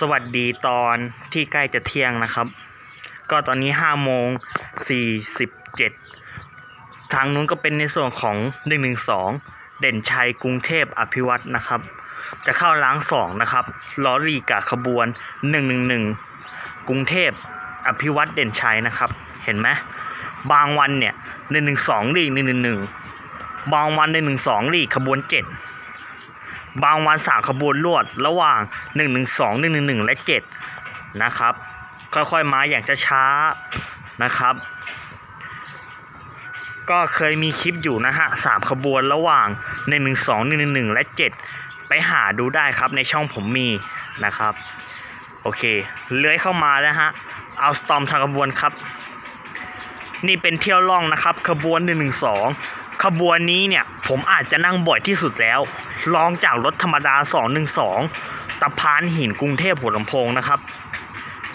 สวัสดีตอนที่ใกล้จะเที่ยงนะครับ ก็ตอนนี้ห้าโมงสี่สิบเจ็ดทางนู้นก็เป็นในส่วนของหนึ่งหนึ่งสองเด่นชัยกรุงเทพอภิวัตนะครับ จะเข้าล้างสองนะครับล้อรีกับขบวนหนึ่งหนึ่งหนึ่งกรุงเทพอภิวัตเด่นชัยนะครับ เห็นไหมบางวันเนี่ยหนึ่งหนึ่งสองลีหนึ่งหนึ่งหนึ่งบางวันหนึ่งหนึ่งสองลีขบวนเจ็ด บางวันสามขบวนรวดระหว่าง 1 1 2 1 1 1 และ 7 นะครับ ค่อยๆมาอย่างช้าๆนะครับ ก็เคยมีคลิปอยู่นะฮะสามขบวนระหว่าง 1 1 2 1 1 1 และ 7 ไปหาดูได้ครับในช่องผมมีนะครับ โอเค เลื้อยเข้ามาแล้วฮะ เอาสตอมทางขบวนครับ นี่เป็นเที่ยวล่องนะครับ ขบวน 112 ขบวนนี้เนี่ย ผมอาจจะนั่งบ่อยที่สุดแล้วลองจากรถธรรมดา 212ตะพานหินกรุงเทพหัวลำโพงนะครับ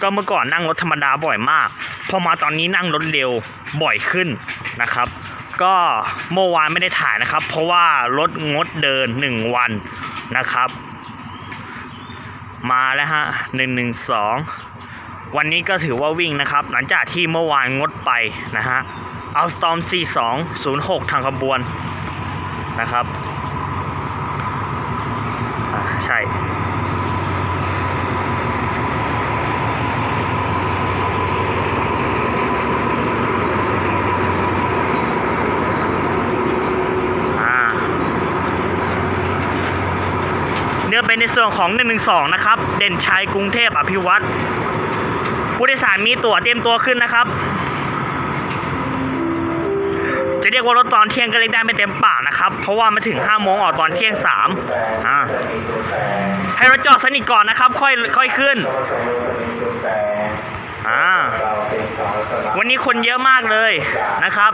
ก็เมื่อก่อนนั่งรถธรรมดาบ่อยมากพอมาตอนนี้นั่งรถเร็วบ่อยขึ้นนะครับ ก็เมื่อวานไม่ได้ถ่ายนะครับ เพราะว่ารถงดเดิน 1 วันนะครับ มาแล้วฮะ112วันนี้ก็ถือว่าวิ่งนะครับ หลังจากที่เมื่อวานงดไปนะฮะ อาสตอม 4206 ทางขบวนนะครับ ใช่ เนื้อเป็นในส่วนของ 112 นะครับ เด่นชัยกรุงเทพอภิวัตรผู้โดยสารมีตั๋วเตรียมตัวขึ้นนะครับ เรียกว่ารถตอนเที่ยงก็เรียกได้ไม่เต็มปากนะครับ เพราะว่ามาถึง5โมงออกตอนเที่ยง3อ่าให้รถจอดสนิทก่อนนะครับ ค่อยค่อยขึ้น อ่าวันนี้คนเยอะมากเลยนะครับ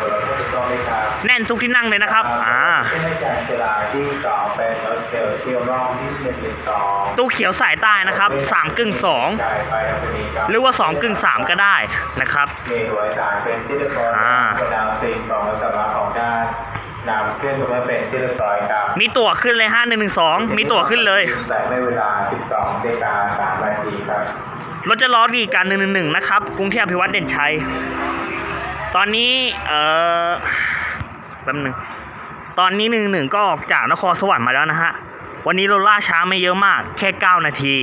แน่นทุกที่นั่งเลยนะครับ อ่าให้การจราที่สองเป็นรถเที่ยวเที่ยวรอบที่หนึ่งหนึ่งสองตู้เขียวสายใต้นะครับ3กึ่งจ่ายไปแล้วนี้ครับ2หรือว่า2กึ่ง3ก็ได้นะครับมีหัวสารเป็นที่เรียบร้อยอ่าประดามสิ่งของสำหรับของด้านนำขึ้นมาเป็นที่เรียบร้อยครับมีตั๋วขึ้นเลย5 1 1 2มีตั๋วขึ้นเลยแต่ไม่เวลา12นาฬิกา3นาทีครับ รถจะล้อดีการ1 1 1นะครับ กรุงเทพอภิวัตเด่นชัย ตอนนี้ เอ่อแป๊บหนึง ตอนนี้1 1ก็ออกจากนครสวรรค์มาแล้วนะฮะ วันนี้เราล่าช้าไม่เยอะมาก แค่ 9 นาที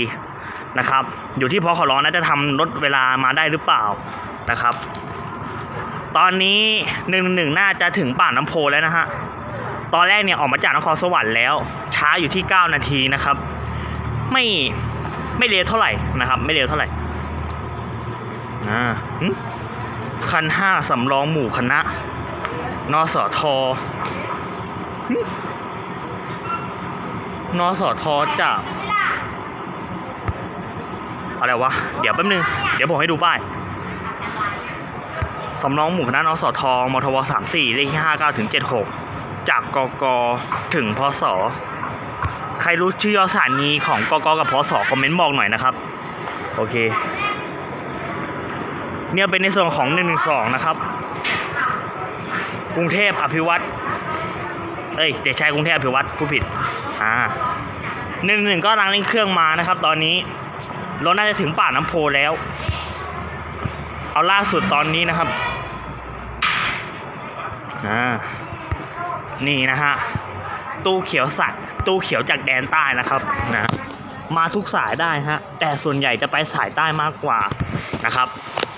นะครับ อยู่ที่พอขอร้องนะจะทำลดเวลามาได้หรือเปล่านะครับ ตอนนี้1 1 1น่าจะถึงป่าน้ำโพแล้วนะฮะ ตอนแรกเนี่ยออกมาจากนครสวรรค์แล้ว ช้าอยู่ที่ 9 นาทีนะครับ ไม่ ไม่เร็วเท่าไหร่นะครับ ไม่เร็วเท่าไหร่อ่าคันห้าสำรองหมู่คณะ นสทนสทจากอะไรวะ เดี๋ยวแป๊บนึง เดี๋ยวผมให้ดูป้ายสำรองหมู่คณะนสทมทวสามสี่เลขที่ห้าเก้าถึงเจ็ดหกจากกกถึงพศ ใครรู้ชื่อย่อสถานีของกกกับพศคอมเมนต์บอกหน่อยนะครับ โอเค เนี่ยเป็นในส่วนของ1นึนะครับ กรุงเทพอภิวัตรเอ้ยเด็กชายกรุงเทพอภิวัตรผู้ผิด อ่าหนึ่งหนึ่งก็กำลังเร่งเครื่องมานะครับ ตอนนี้รถน่าจะถึงป่าน้ำโพแล้ว เอาล่าสุดตอนนี้นะครับอ่านี่นะฮะ ตู้เขียวสัตว์ ตู้เขียวจากแดนใต้นะครับนะมาทุกสายได้ฮะแต่ส่วนใหญ่จะไปสายใต้มากกว่านะครับ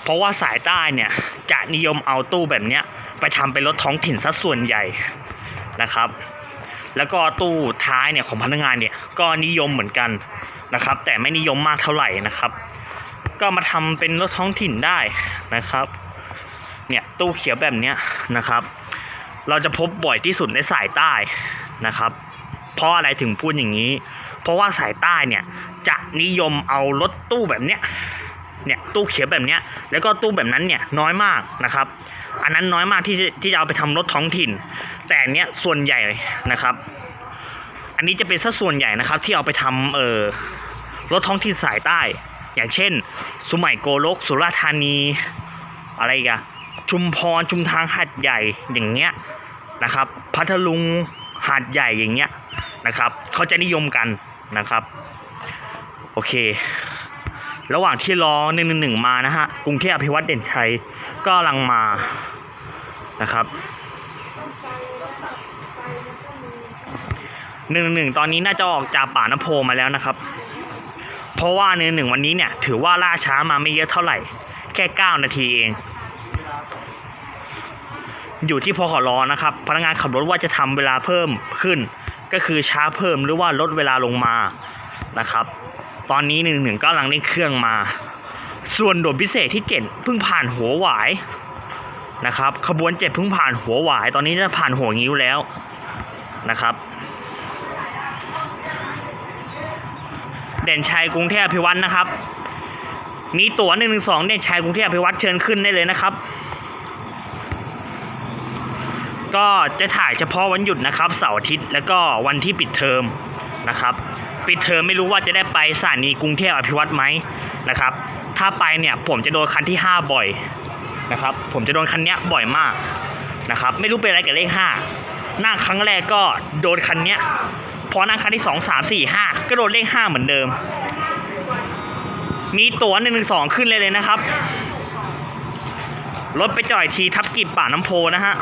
เพราะว่าสายใต้เนี่ยจะนิยมเอาตู้แบบเนี้ยไปทำเป็นรถท้องถิ่นซะส่วนใหญ่นะครับ แล้วก็ตู้ท้ายเนี่ยของพนักงานเนี่ยก็นิยมเหมือนกันนะครับ แต่ไม่นิยมมากเท่าไหร่นะครับ ก็มาทำเป็นรถท้องถิ่นได้นะครับเนี่ยตู้เขียวแบบเนี้ยนะครับ เราจะพบบ่อยที่สุดในสายใต้นะครับ เพราะอะไรถึงพูดอย่างนี้ เพราะว่าสายใต้เนี่ยจะนิยมเอารถตู้แบบเนี้ยเนี่ยตู้เขียวแบบเนี้ยแล้วก็ตู้แบบนั้นเนี่ยน้อยมากนะครับ อันนั้นน้อยมากที่ที่จะเอาไปทำรถท้องถิ่น แต่เนี้ยส่วนใหญ่นะครับ อันนี้จะเป็นสัดส่วนใหญ่นะครับที่เอาไปทำเอ่อรถท้องถิ่นสายใต้ อย่างเช่น สุไหงโกลก สุราษฎร์ธานี อะไรกันชุมพรชุมทางหัดใหญ่อย่างเงี้ยนะครับ พัทลุงหาดใหญ่อย่างเงี้ย นะครับเขาจะนิยมกันนะครับ โอเค ระหว่างที่รอหนึ่งหนึ่งมานะฮะกรุงเทพอภิวัตเด่นชัยก็กำลังมานะครับหนึ่งหนึ่งตอนนี้น่าจะออกจากป่าน้ำโพมาแล้วนะครับ เพราะว่าหนึ่งหนึ่งวันนี้เนี่ย ถือว่าล่าช้ามาไม่เยอะเท่าไหร่ แค่เก้านาทีเอง อยู่ที่พอขอรอนะครับ พนักงานขับรถว่าจะทำเวลาเพิ่มขึ้น ก็คือช้าเพิ่มหรือว่าลดเวลาลงมานะครับ ตอนนี้หนึ่งหนึ่งก็กำลังเร่งเครื่องมา ส่วนโด่วนพิเศษที่ 7 เพิ่งผ่านหัวหวายนะครับ ขบวนเจ็ดเพิ่งผ่านหัวหวาย ตอนนี้จะผ่านหัวงิ้วแล้วนะครับ เด่นชัยกรุงเทพอภิวัตนะครับ มีตั๋ว1นึเด่นชัยกรุงเทพอภิวัตเชิญขึ้นได้เลยนะครับ ก็จะถ่ายเฉพาะวันหยุดนะครับเสาร์อาทิตย์แล้วก็วันที่ปิดเทอมนะครับ ปิดเทอมไม่รู้ว่าจะได้ไปสถานีกรุงเทพอภิวัตไหมนะครับ ถ้าไปเนี่ยผมจะโดนคันที่ 5 บ่อยนะครับ ผมจะโดนคันเนี้ยบ่อยมากนะครับ ไม่รู้เป็นอะไรกับเลข 5 นั่งครั้งแรกก็โดนคันเนี้ยพอนั่งคันที่ 2 3 4 5 ก็โดนเลข 5 เหมือนเดิม มีตั๋ว1นึขึ้นเลยเลยนะครับรถไปจ่อยทีทับกิบป่าน้ำโพนะฮะ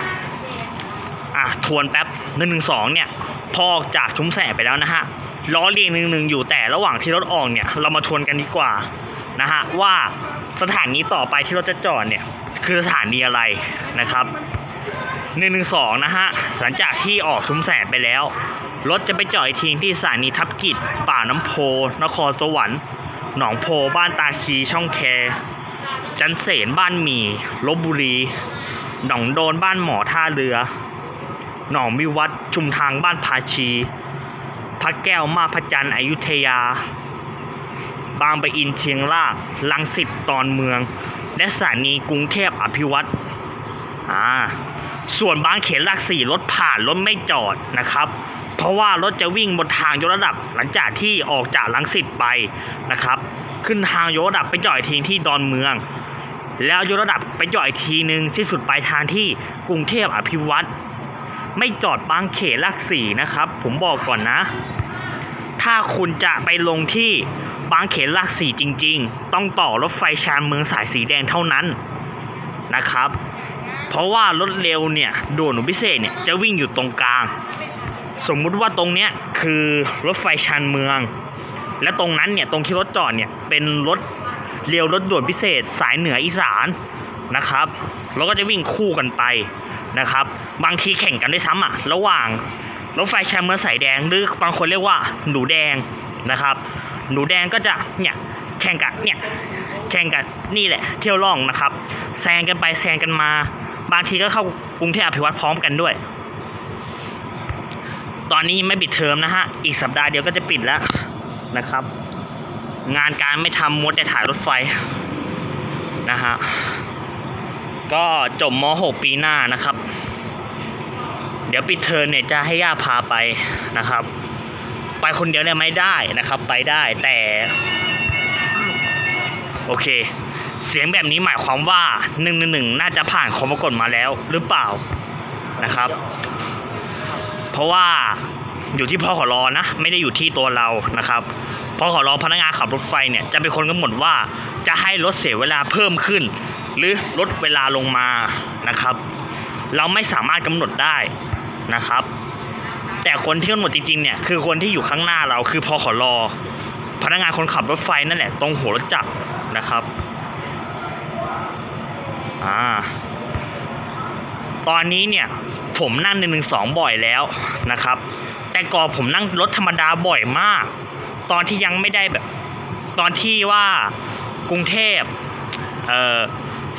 อะทวนแป๊บหนึ่งหนึ่งสองเนี่ยพอออกจากชุมแสไปแล้วนะฮะล้อเรียงหนึ่งหนึ่งอยู่แต่ระหว่างที่รถออกเนี่ยเรามาทวนกันดีกว่านะฮะว่าสถานีต่อไปที่รถจะจอดเนี่ยคือสถานีอะไรนะครับหนึ่งหนึ่งสองนะฮะหลังจากที่ออกชุมแสไปแล้ว รถจะไปจอดอีกทีที่สถานีทับกิจป่าน้ำโพ นครสวรรค์ หนองโพบ้านตาคีช่องแค จันเสนบ้านหมีลบบุรี หนองโดนบ้านหมอท่าเรือ หนองมิวัดชุมทางบ้านภาชี พระแก้วมาพระจันทร์อยุธยา บางปะอินเชียงรากลังสิตตอนเมือง และสถานีกรุงเทพอภิวัตรอ่าส่วนบางเขนหลักสี่รถผ่านรถไม่จอดนะครับ เพราะว่ารถจะวิ่งบนทางยกระดับหลังจากที่ออกจากลังสิตไปนะครับ ขึ้นทางยกระดับไปจอดอีกทีที่ดอนเมือง แล้วยกระดับไปจอดอีกทีหนึ่งที่สุดปลายทางที่กรุงเทพอภิวัตร ไม่จอดบางเขนหลักสี่นะครับ ผมบอกก่อนนะ ถ้าคุณจะไปลงที่บางเขนหลักสี่จริง ๆ ต้องต่อรถไฟชานเมืองสายสีแดงเท่านั้นนะครับ เพราะว่ารถเร็วเนี่ยด่วนพิเศษเนี่ยจะวิ่งอยู่ตรงกลาง สมมุติว่าตรงเนี้ยคือรถไฟชานเมือง และตรงนั้นเนี่ยตรงที่รถจอดเนี่ยเป็นรถเร็วรถด่วนพิเศษ สายเหนืออีสานนะครับแล้วก็จะวิ่งคู่กันไป นะครับ บางทีแข่งกันด้วยซ้ำอะระหว่างรถไฟแชานเมืองสายแดงหรือบางคนเรียกว่าหนูแดงนะครับ หนูแดงก็จะเนี่ยแข่งกันเนี่ยแข่งกันนี่แหละเที่ยวล่องนะครับแซงกันไปแซงกันมา บางทีก็เข้ากรุงเทพอภิวัตรพร้อมกันด้วย ตอนนี้ไม่ปิดเทอมนะฮะอีกสัปดาห์เดียวก็จะปิดแล้วนะครับ งานการไม่ทำมดแต่ถ่ายรถไฟนะฮะ ก็จบม .6 ปีหน้านะครับ เดี๋ยวปิดเทอมเนี่ยจะให้ย่าพาไปนะครับ ไปคนเดียวเนี่ยไม่ได้นะครับ ไปได้แต่ โอเค เสียงแบบนี้หมายความว่า1นึหนึ่งน่าจะผ่านคอมปรากฏมาแล้วหรือเปล่านะครับ เพราะว่าอยู่ที่พ่อขอรอนะ ไม่ได้อยู่ที่ตัวเรานะครับพ่อขอรอพนักงานขับรถไฟเนี่ยจะเป็นคนกำหนดว่าจะให้รถเสียเวลาเพิ่มขึ้น หรือลดเวลาลงมานะครับ เราไม่สามารถกำหนดได้นะครับ แต่คนที่กำหนดจริงๆเนี่ยคือคนที่อยู่ข้างหน้าเราคือพอขอรอพนักงานคนขับรถไฟนั่นแหละตรงหัวรถจักรนะครับอ่าตอนนี้เนี่ยผมนั่งหนึ่งหนึ่งสองบ่อยแล้วนะครับ แต่ก่อนผมนั่งรถธรรมดาบ่อยมาก ตอนที่ยังไม่ได้แบบ ตอนที่ว่ากรุงเทพเอ่อ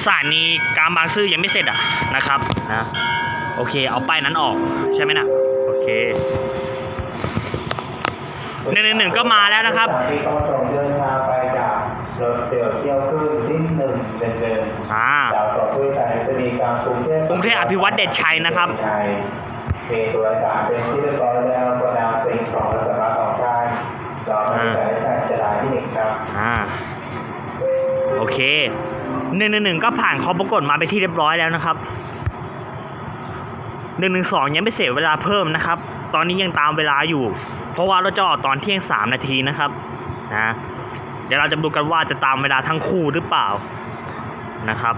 สถานีกลางบางซื่อยังไม่เสร็จอะนะครับนะโอเค เอาป้ายนั้นออกใช่ไหมนะโอเคหนึ่งหนึ่งหนึ่งก็มาแล้วนะครับที่เข้าชมเดินทางไปจากรถเดี่ยวเที่ยวครึ่งที่หนึ่งเดินเดินอ่าดาวสอบด้วยสายสนีกลางกรุงเทพกรุงเทพอภิวัตเดชชัยนะครับชัยมีตัวสารเป็นที่เรียบร้อยแล้วก็นำสิ่งของสำหรับสองท่านสองบริษัทชัยจะได้ที่หนึ่งครับอ่าโอเค หนึ่งหนึ่งหนึ่งก็ผ่านคอปรากฏมาไปที่เรียบร้อยแล้วนะครับหนึ่งหนึ่งสองยังไม่เสียเวลาเพิ่มนะครับ ตอนนี้ยังตามเวลาอยู่ เพราะว่าเราจะออกตอนเที่ยงสามนาทีนะครับนะเดี๋ยวเราจะดูกันว่าจะตามเวลาทั้งคู่หรือเปล่านะครับ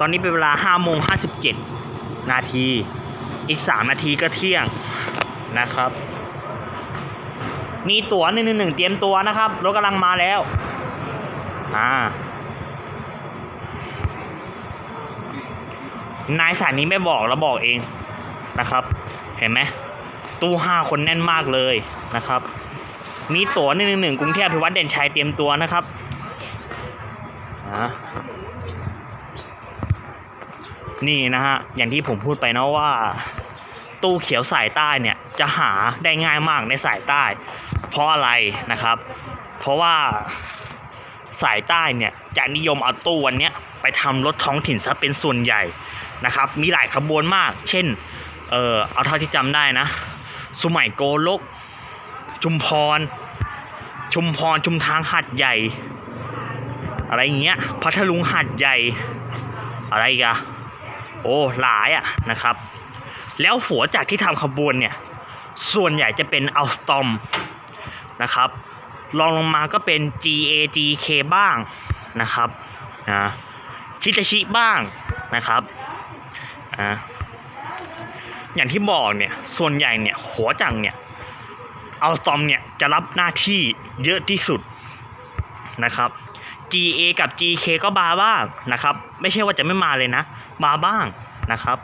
ตอนนี้เป็นเวลา5โมง57นาที อีก3นาทีก็เที่ยงนะครับ มีตั๋วหนึ่งหนึ่งเตรียมตัวนะครับรถกำลังมาแล้วอ่า นายสายนี้ไม่บอกเราบอกเองนะครับ เห็นไหมตู้ห้าคนแน่นมากเลยนะครับ มีตั๋วหนึ่งหนึ่งกรุงเทพพิวัตรเด่นชัยเตรียมตัวนะครับนี่นะฮะอย่างที่ผมพูดไปนะว่า ตู้เขียวสายใต้เนี่ยจะหาได้ง่ายมากในสายใต้ เพราะอะไรนะครับ เพราะว่าสายใต้เนี่ยจะนิยมเอาตู้วันเนี้ยไปทำรถท้องถิ่นซะเป็นส่วนใหญ่ นะครับ มีหลายขบวนมาก เช่น เออเอาเท่าที่จำได้นะ สุไหมโกลก ชุมพร ชุมพร ชุมทางหัดใหญ่ อะไรเงี้ย พัทลุงหัดใหญ่ อะไรกอะโอ้ หลายอะนะครับ แล้วหัวจากที่ทำขบวนเนี่ย ส่วนใหญ่จะเป็นอัลสตอมนะครับรองลงมาก็เป็น GAGK บ้างนะครับนะคิตาชิบ้างนะครับ อ่าอย่างที่บอกเนี่ยส่วนใหญ่เนี่ยหัวจังเนี่ยเอัลสตอมเนี่ยจะรับหน้าที่เยอะที่สุดนะครับ GA กับ GK ก็มาบ้างนะครับ ไม่ใช่ว่าจะไม่มาเลยนะ มาบ้างนะครับ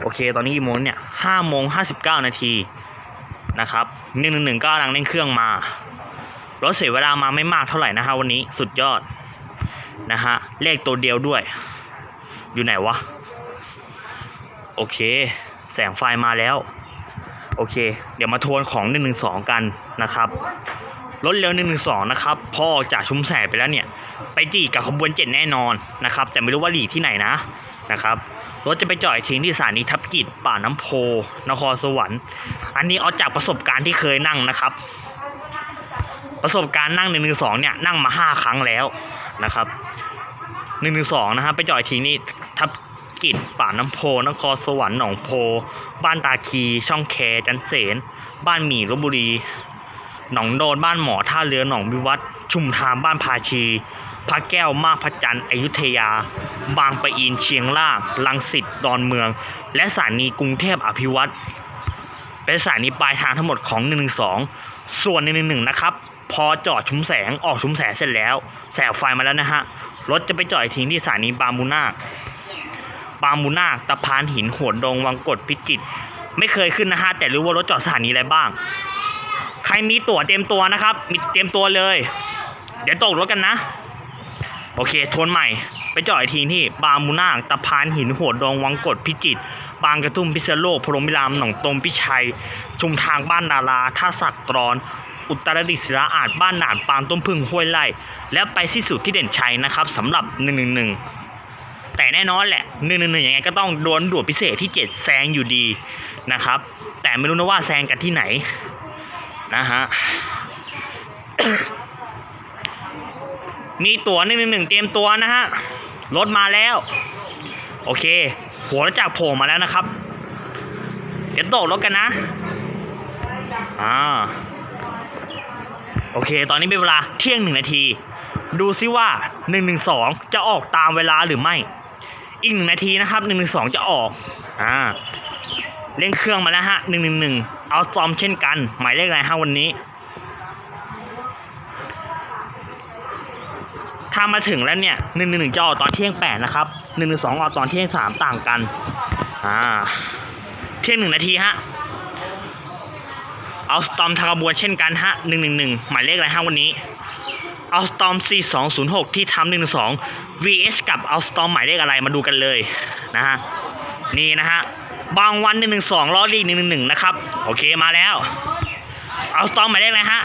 โอเคตอนนี้กี่โมงเนี่ยห้าโมงห้าสิบเก้านาทีนะครับหนึ่งหนึ่งหนึ่งก็กำลังเร่งเครื่องมารถเสียเวลามาไม่มากเท่าไหร่นะฮะวันนี้สุดยอดนะฮะเลขตัวเดียวด้วย อยู่ไหนวะ โอเค แสงไฟมาแล้ว โอเค เดี๋ยวมาทวนของ 112 กันนะครับรถเร็ว112 นะครับพออจากชุมแสไปแล้วเนี่ย ไปจีกับขบวนเจ็ดแน่นอนนะครับ แต่ไม่รู้ว่าหลีที่ไหนนะนะครับรถจะไปจอดทิ้งที่สถานีทับกิจป่าน้ำโพ นครสวรรค์ อันนี้เอาจากประสบการณ์ที่เคยนั่งนะครับ ประสบการณ์นั่ง112เนี่ยนั่งมา5ครั้งแล้วนะครับ112นะครับไปจอดทิ้งนี่ทับ กิจป่าน้ำโพนครสวรรค์หนองโพ บ้านตาคี ช่องแค จันเสน บ้านหมี่ลบบุรี หนองโดนบ้านหมอท่าเรือหนองวิวัฒชุมทามบ้านพาชี พระแก้วมาพระจันทร์อยุธยา บางปะอินเชียงรากลังสิตดอนเมือง และสถานีกรุงเทพอภิวัตรเป็นสถานีปลายทางทั้งหมดของ 112 ส่วน 111 นะครับ พอจอดชุมแสงออกชุมแสงเสร็จแล้ว แสงไฟมาแล้วนะฮะรถจะไปจอดทิ้งที่สถานีบางมูนาค บามูนาคตะพานหินหัวดงวังกดพิจิตรไม่เคยขึ้นนะฮะแต่รู้ว่ารถจอดสถานีอะไรบ้าง ใครมีตั๋วเตรียมตัวนะครับ มีเตรียมตัวเลย เดี๋ยวตกรถกันนะ โอเคทวนใหม่ ไปจอดอีกทีที่บามูนาตะพานหินหัวดงวังกดพิจิตรบางกระทุ่มพิษณุโลกพรหมิรามหนองตมพิชัย ชุมทางบ้านนาราท่าสักตรอนอุตรดิตถ์ศิลาอาจบ้านหนานปางต้นพึ่งห้วยไร่และไปสิ้นสุดที่เด่นชัยนะครับสำหรับ 111 แต่แน่นอนแหละ111ยังไงก็ต้องโดนด่วนพิเศษที่ 7 แซงอยู่ดีนะครับ แต่ไม่รู้นะว่าแซงกันที่ไหนนะฮะมีตั๋ว111เตรียมตัวนะฮะรถมาแล้ว โอเค หัวรถจากรโผล่มาแล้วนะครับ เดี๋ยวตกรถกันนะอ่าโอเค ตอนนี้เป็นเวลาเที่ยงหนึ่งนาที ดูซิว่า 112 จะออกตามเวลาหรือไม่ อีกหนึ่งนาทีนะครับ112จะออกอ่าเร่งเครื่องมาแล้วฮะ111เอาซอมเช่นกัน หมายเลขอะไรฮะวันนี้ถ้ามาถึงแล้วเนี่ย111จะออกตอนเที่ยง8นะครับ112องอกตอนเที่ยง3ต่างกันอ่าเที่ยงหนึ่งนาทีฮะเอาสตอมทางขบวนเช่นกันฮะ111หมายเลขอะไรฮะวันนี้ เอาสตอม 4206 ที่ทำ112 vs กับเอาสตอมหมายเลขอะไรมาดูกันเลยนะฮะนี่นะฮะบางวัน 112ล้อลี111 นะครับ โอเคมาแล้ว เอาสตอมหมายเลขอะไรฮะ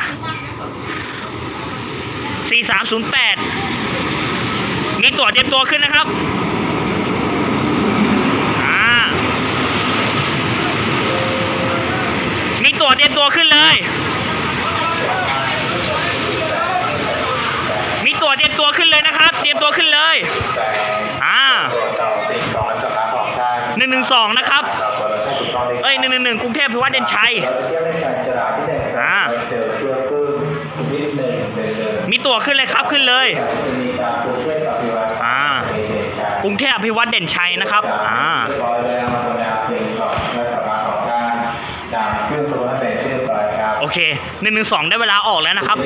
4308 มีตัวเตรียมตัวขึ้นนะครับอ่ามีตัวเตรียมตัวขึ้นเลย มีตั๋วเตรียมตัวขึ้นเลยนะครับ เตรีย มตัวขึ้นเลยอ่าหนึ่งหนึ่งสองนะครับเอ้ยหนึ่งหนึ่งหนึ่งกรุงเทพพิวัฒน์เด่นชัยอ่ามีตัวขึ้นเลยครับขึ้นเลยอ่ากรุงเทพพิวัฒน์เด่นชัยนะครับอ่าโอเคหนึ่งหนึ่งสองได้เวลาออกแล้วนะครับ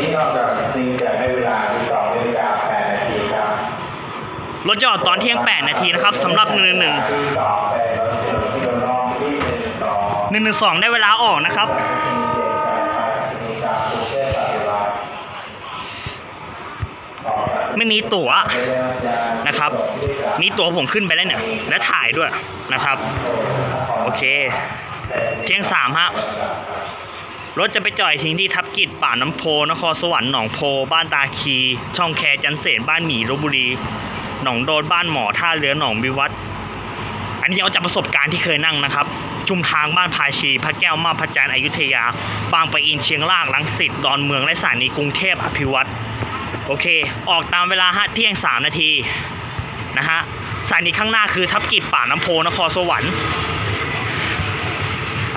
รถจะออกตอนเที่ยง 8 นาทีนะครับสำหรับ1 1 1ที่สองเนรถเสือที่โดนลองหนึ่งสอง1 1 2 ได้เวลาออกนะครับไม่มีตั๋วนะครับ มีตั๋วผมขึ้นไปแล้วเนี่ย และถ่ายด้วยนะครับ โอเค เที่ยงสามฮะ รถจะไปจอดทิ้งที่ทับกิจป่าน้ำโพ นครสวรรค์หนองโพ บ้านตาคี ช่องแคจันเสนบ้านหมีลบบุรี หนองโดนบ้านหมอท่าเรือหนองบิวัตอันนี้เอาจากประสบการณ์ที่เคยนั่งนะครับ ชุมทางบ้านพาชี พระแก้วมาพระจันทร์อยุธยา บางปะอินเชียงรากลังสิตดอนเมืองและสถานีกรุงเทพอภิวัตโอเค ออกตามเวลาฮะเที่ยงสามนาทีนะฮะสถานีข้างหน้าคือทับกิจป่าน้ำโพนครสวรรค์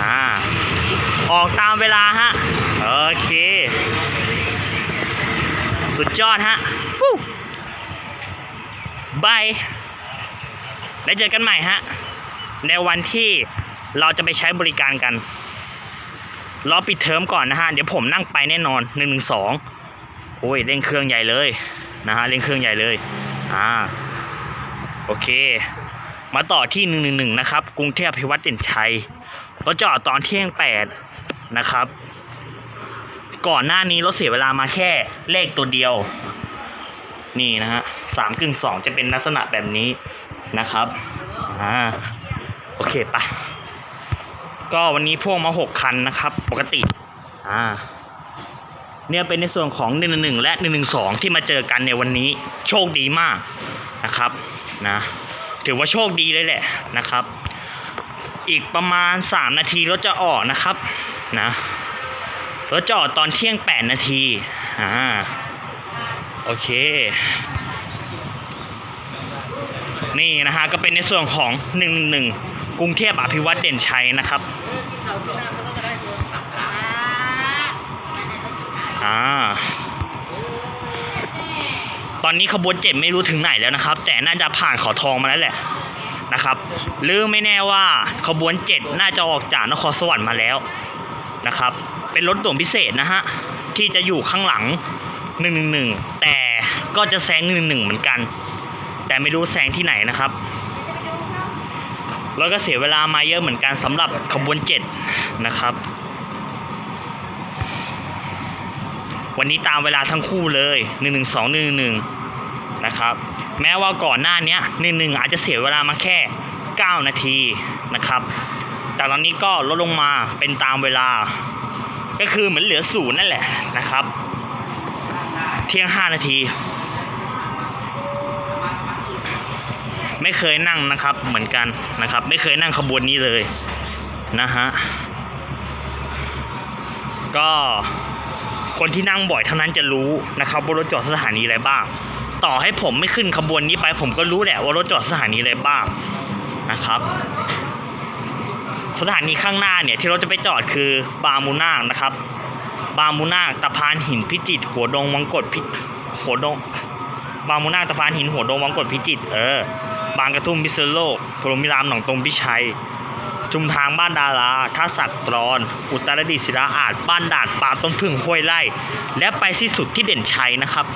อ่าออกตามเวลาฮะโอเค สุดยอดฮะ บายแล้วเจอกันใหม่ฮะ ในวันที่เราจะไปใช้บริการกัน รอปิดเทอมก่อนนะฮะ เดี๋ยวผมนั่งไปแน่นอนหนึ่งหนึ่งสองโอ้ยเร่งเครื่องใหญ่เลยนะฮะเร่งเครื่องใหญ่เลยอ่าโอเค มาต่อที่หนึ่งหนึ่งหนึ่งนะครับ กรุงเทพพิวัตรเด่นชัยรถจอดตอนเที่ยงแปดนะครับ ก่อนหน้านี้รถเสียเวลามาแค่เลขตัวเดียว นี่นะฮะสามกึ่งสองจะเป็นลักษณะแบบนี้นะครับอ่าโอเคปะก็วันนี้พ่วงมาหกคันนะครับ ปกติอ่าเนี่ยเป็นในส่วนของ1นึและ1นึที่มาเจอกันในวันนี้โชคดีมากนะครับนะถือว่าโชคดีเลยแหละนะครับ อีกประมาณ 3 นาทีรถจะออกนะครับนะรถจะออกตอนเที่ยง 8 นาทีอ่า โอเค นี่นะฮะก็เป็นในส่วนของ111กรุงเทพอภิวัตเด่นชัยนะครับอ่าตอนนี้ขบวนเจ็ดไม่รู้ถึงไหนแล้วนะครับ แต่น่าจะผ่านเขาทองมาแล้วแหละนะครับ หรือไม่แน่ว่าขบวนเจ็ดน่าจะออกจากนครสวรรค์มาแล้วนะครับ เป็นรถด่วนพิเศษนะฮะที่จะอยู่ข้างหลัง 111 แต่ก็จะแซง 111 เหมือนกัน แต่ไม่รู้แซงที่ไหนนะครับ แล้วก็เสียเวลามาเยอะเหมือนกันสำหรับขบวนเจ็ดนะครับ วันนี้ตามเวลาทั้งคู่เลย 1 1 2 1 1 นะครับ แม้ว่าก่อนหน้านี้1 1 อาจจะเสียเวลามาแค่ 9 นาทีนะครับแต่ตอนนี้ก็ลดลงมาเป็นตามเวลา ก็คือเหมือนเหลือศูนย์นั่นแหละนะครับ เที่ยง5นาที ไม่เคยนั่งนะครับเหมือนกันนะครับ ไม่เคยนั่งขบวนนี้เลยนะฮะก็คนที่นั่งบ่อยเท่านั้นจะรู้นะครับว่ารถจอดสถานีอะไรบ้าง ต่อให้ผมไม่ขึ้นขบวนนี้ไป ผมก็รู้แหละว่ารถจอดสถานีอะไรบ้างนะครับ สถานีข้างหน้าเนี่ยที่รถจะไปจอดคือบางมูนาคนะครับ บางมูนาตะพานหินพิจิตหัวดงวังกดพิหัวดงบางมูนาตะพานหินหัวดงวังกดพิจิตเออบางกระทุ่มพิษณุโลกพรมิรามหนองตรงพิชัยจุมทางบ้านดาราท่าสักตรอน อุตรดิตถ์ศิลาอาจบ้านด่าดป่าต้นพึ่งห้วยไร่และไปสิ้นสุดที่เด่นชัยนะครับ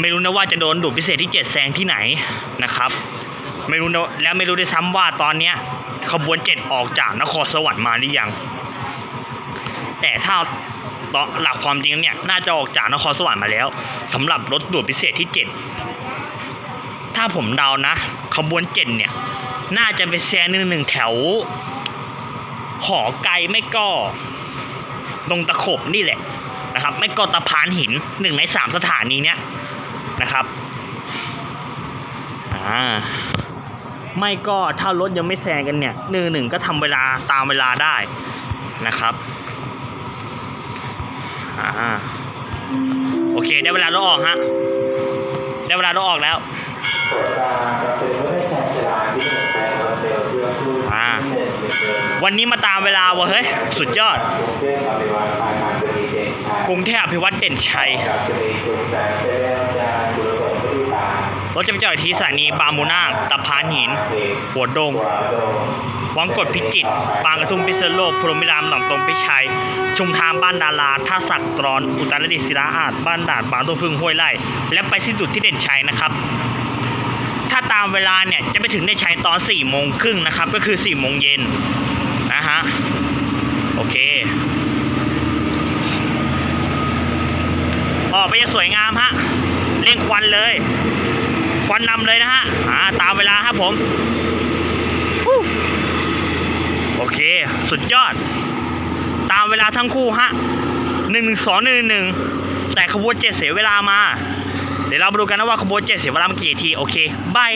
ไม่รู้นะว่าจะโดนดูดพิเศษที่เจ็ดแซงที่ไหนนะครับ ไม่รู้นะแล้วไม่รู้ด้วยซ้ำว่าตอนเนี้ยขบวนเจ็ดออกจากนครสวรรค์มาหรือยัง แต่ถ้าตอนหลักความจริงเนี่ยน่าจะออกจากนครสวรรค์มาแล้วสำหรับรถด่วนพิเศษที่เจ็ดถ้าผมเดานะ ขบวนเจ็ดเนี่ย น่าจะไปแซงหนึ่งหนึ่งแถว หอไกลไม่ก็ตรงตะขบนี่แหละนะครับ ไม่ก็ตะพานหินหนึ่งในสามสถานีเนี้ยนะครับอ่าไม่ก็ถ้ารถยังไม่แซงกันเนี่ยหนึ่งหนึ่งก็ทำเวลาตามเวลาได้นะครับ อ่าโอเค ได้เวลาเราออกฮะ ได้เวลาเราออกแล้ววันนี้มาตามเวลาวะเฮ้ย สุดยอด กรุงเทพอภิวัตเด่นชัย รถจะไปจอดที่สถานีบามูนาตะพานหิน หัวดง วังกดพิจิตรบางกระทุ่มพิษณุโลกพรหมิรามหนองตรงพิชัย ชุมทางบ้านดาราท่าสักตรอน อุตรดิตถ์ศิลาอาจบ้านด่านบางต้นพึ่งห้วยไร่ และไปสิ้นสุดที่เด่นชัยนะครับ ถ้าตามเวลาเนี่ยจะไปถึงเด่นชัยตอน4ี่โมงครึ่งนะครับ ก็คือ4ี่โมงเย็นนะฮะ โอเคออกไปจะสวยงามฮะเร่งควันเลย ควันนำเลยนะฮะอ่าตามเวลาครับผมโอเค สุดยอด ตามเวลาทั้งคู่ฮะหนึ่งหนึ่งสองหนึ่งหนึ่งแต่ขบวนเจ็ดเสียเวลามา เดี๋ยวเรามาดูกันนะว่าขบวนเจ็ดเสียเวลามากี่ที โอเคบาย